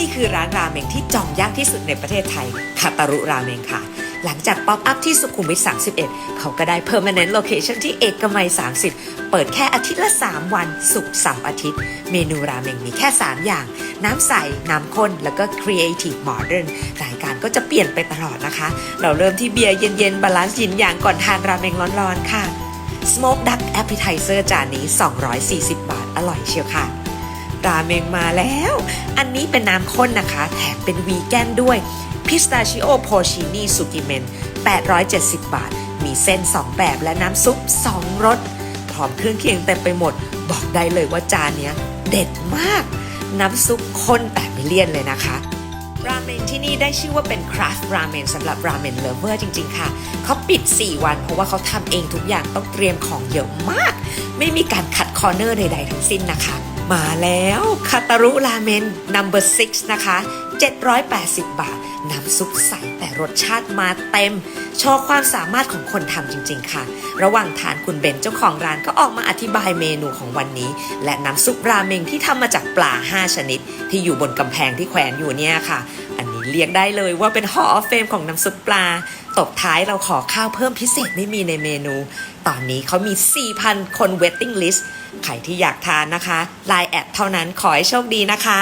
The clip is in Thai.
นี่คือร้านราเมงที่จองยากที่สุดในประเทศไทยคาตารุราเมงค่ะ หลังจากป๊อปอัพที่สุขุมวิท 31 เขาก็ได้ permanent location ที่เอกมัย 30 เปิดแค่อาทิตย์ละ 3 วันศุกเสาร์อาทิตย์ เมนูราเมงมีแค่ 3 อย่าง น้ำใส น้ำข้น แล้วก็ creative modern รายการก็จะเปลี่ยนไปตลอดนะคะ เราเริ่มที่เบียร์เย็นๆบาลานซ์ยินอย่างก่อนทานราเมงร้อนๆค่ะ smoke duck appetizer จานนี้ 240 บาท อร่อยเชียวค่ะ ราเมงมาแล้ว อันนี้เป็นน้ำข้นนะคะ แถมเป็นวีแกนด้วยพิสตาชิโอโพชินีสุกิเมน 870 บาท มีเส้น 2 แบบและน้ำซุป 2รสพร้อมเครื่องเคียงเต็มไปหมด บอกได้เลยว่าจานนี้เด็ดมาก น้ำซุปข้นแต่ไม่เลี่ยนเลยนะคะราเมงที่นี่ได้ชื่อว่าเป็นคราฟต์ราเมนสำหรับราเมนเลเวอร์จริง ๆ ค่ะ เขาปิด 4 วันเพราะว่าเขาทำเองทุกอย่างต้องเตรียมของเยอะมาก ไม่มีการขัดคอร์เนอร์ใด ๆ ทั้งสิ้นนะคะ มาแล้วคาตารุราเมน number 6 นะคะ 780 บาท น้ำซุปใสแต่รสชาติมาเต็ม โชว์ความสามารถของคนทำจริง ๆ ค่ะ ระหว่างทานคุณเบนเจ้าของร้านก็ออกมาอธิบายเมนูของวันนี้ และน้ำซุปราเมงที่ทำมาจากปลา 5 ชนิด ที่อยู่บนกำแพงที่แขวนอยู่เนี่ยค่ะ เรียกได้เลยว่าเป็น Hall of Fame ของน้ำซุปปลา ตบท้ายเราขอข้าวเพิ่มพิเศษไม่มีในเมนู ตอนนี้เขามี 4,000 คน waiting list ใครที่อยากทานนะคะไลน์แอดเท่านั้นขอให้โชคดีนะคะ